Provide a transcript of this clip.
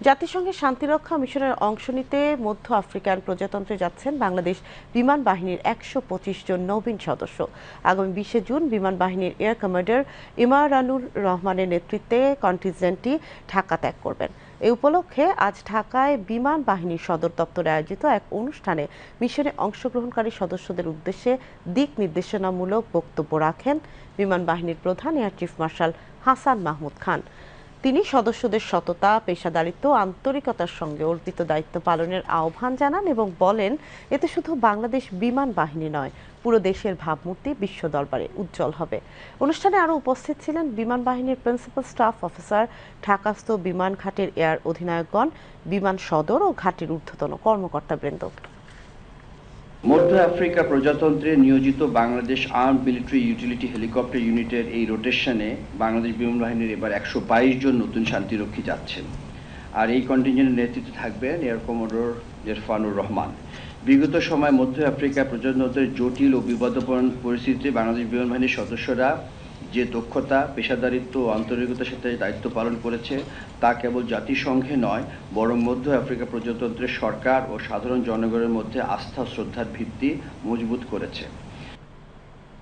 জাতিসংঘের শান্তিরক্ষা মিশনের অংশ নিতে মধ্য আফ্রিকান প্রজাতন্ত্রে যাচ্ছেন বাংলাদেশ বিমান বাহিনীর একশো পঁচিশ জন নবীন সদস্য। আগামী বিশে জুন বিমান বাহিনীর এয়ার কমান্ডার ইমারানুর রহমানের নেতৃত্বে কন্টিনজেন্টটি ঢাকা ত্যাগ করবেন। এই উপলক্ষে আজ ঢাকায় বিমান বাহিনীর সদর দপ্তরে আয়োজিত এক অনুষ্ঠানে মিশনে অংশগ্রহণকারী সদস্যদের উদ্দেশ্যে দিক নির্দেশনামূলক বক্তব্য রাখেন বিমান বাহিনীর প্রধান air chief marshal Hasan Mahmud Khan. তিনি সদস্যদের সততা, পেশাদারিত্ব আন্তরিকতার সঙ্গে অর্পিত দায়িত্ব পালনের আহ্বান জানান এবং বলেন, এতে শুধু বাংলাদেশ বিমান বাহিনী নয়, পুরো দেশের ভাবমূর্তি বিশ্ব দরবারে উজ্জ্বল হবে। অনুষ্ঠানে আরও উপস্থিত ছিলেন বিমান বাহিনীর প্রিন্সিপাল স্টাফ অফিসার, ঢাকাস্থ বিমান ঘাটের এয়ার অধিনায়কগণ, বিমান সদর ও ঘাটের ঊর্ধ্বতন কর্মকর্তাবৃন্দ। মধ্য আফ্রিকা প্রজাতন্ত্রে নিয়োজিত Bangladesh army military utility helicopter ইউনিটের এই রোটেশনে বাংলাদেশ বিমান বাহিনীর এবার একশো বাইশ জন নতুন শান্তিরক্ষী যাচ্ছেন। আর এই কন্টিনজেন্টের নেতৃত্বে থাকবেন এয়ার কমোডোর ইরফানুর রহমান। বিগত সময় মধ্য আফ্রিকা প্রজাতন্ত্রের জটিল ও বিপদপূর্ণ পরিস্থিতিতে বাংলাদেশ বিমান বাহিনীর সদস্যরা যে দক্ষতা, পেশাদারিত্ব ও আন্তরিকতার সাথে দায়িত্ব পালন করেছে, তা কেবল জাতিসংঘে নয়, বরং মধ্য আফ্রিকা প্রজাতন্ত্রের সরকার ও সাধারণ জনগণের মধ্যে আস্থা শ্রদ্ধার ভিত্তি মজবুত করেছে।